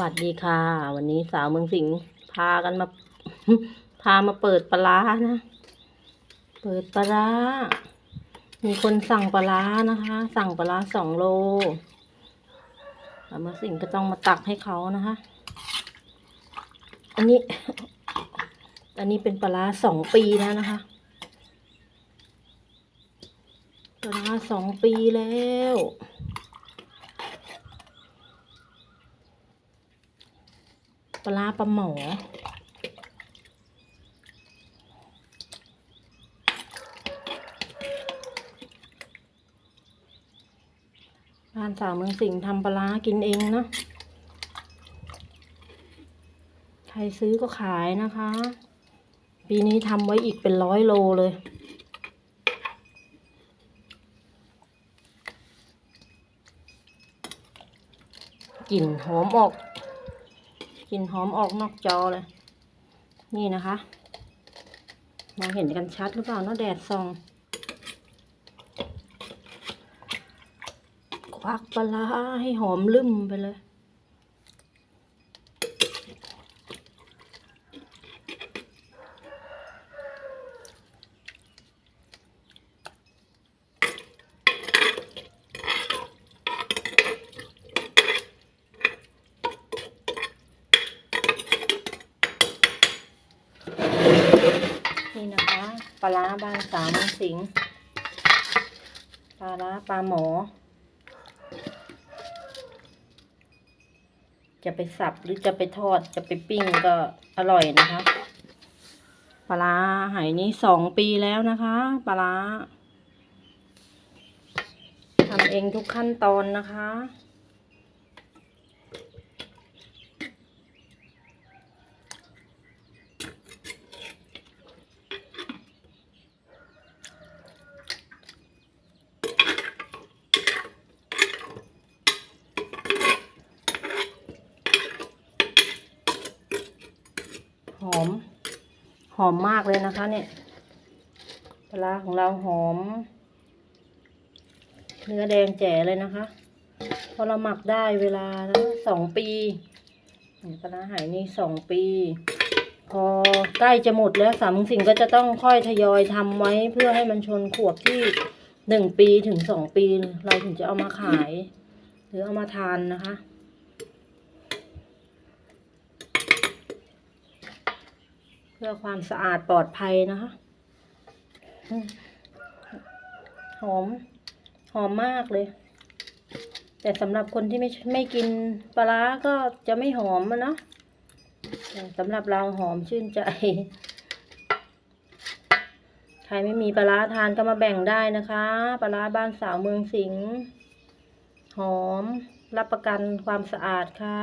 วัสดีค่ะ วันนี้สาวเมืองสิงห์พากันมา พามาเปิดปลาร้านะ เปิดปลาร้ามีคนสั่งปลาร้านะคะ สั่งปลาร้าสองโลสาวเมืองสิงห์ก็ต้องมาตักให้เขานะคะ อันนี้ อันนี้เป็นปลาร้าสองปีแล้วนะคะปลาร้าสองปีแล้ว ปลาปลาหมอ บ้านสาวเมืองสิงห์ทำปลาร้ากินเองนะใครซื้อก็ขายนะคะ ปีนี้ทำไว้อีกเป็นร้อยโลเลยกลิ่นหอมออก กลิ่นหอมออกนอกจอเลย นี่นะคะมองเห็นกันชัดหรือเปล่าเนาะแดดส่องควักปลาร้าให้หอมลืมไปเลย นี่นะคะ ปลาร้าบ้านสาวมืองสิงปลาร้าปลาหมอ จะไปสับหรือจะไปทอดจะไปปิ้งก็อร่อยนะคะปลาไหายนี้สองปีแล้วนะคะ ปลาทำเองทุกขั้นตอนนะคะ หอม หอมมากเลยนะคะเนี่ยปลาของเราหอม เนื้อแดงแจ๋เลยนะคะพอเราหมักได้เวลาแล้วสองปีปลาหายนี่สองปี พอใกล้จะหมดแล้วสามสิ่งก็จะต้องค่อยทยอยทำไว้เพื่อให้มันชนขวบที่หนึ่งปีถึงสองปี เราถึงจะเอามาขาย หรือเอามาทานนะคะ พื่อความสะอาดปลอดภัยนะคะหอม หอมมากเลย แต่สำหรับคนที่ไม่ไม่กินปลาร้าก็จะไม่หอมอะเนาะสำหรับเราหอมชื่นใจ ใครไม่มีปลาร้าทานก็มาแบ่งได้นะคะ ปลาร้าบ้านสาวเมืองสิงห์หอมรับประกันความสะอาดค่ะ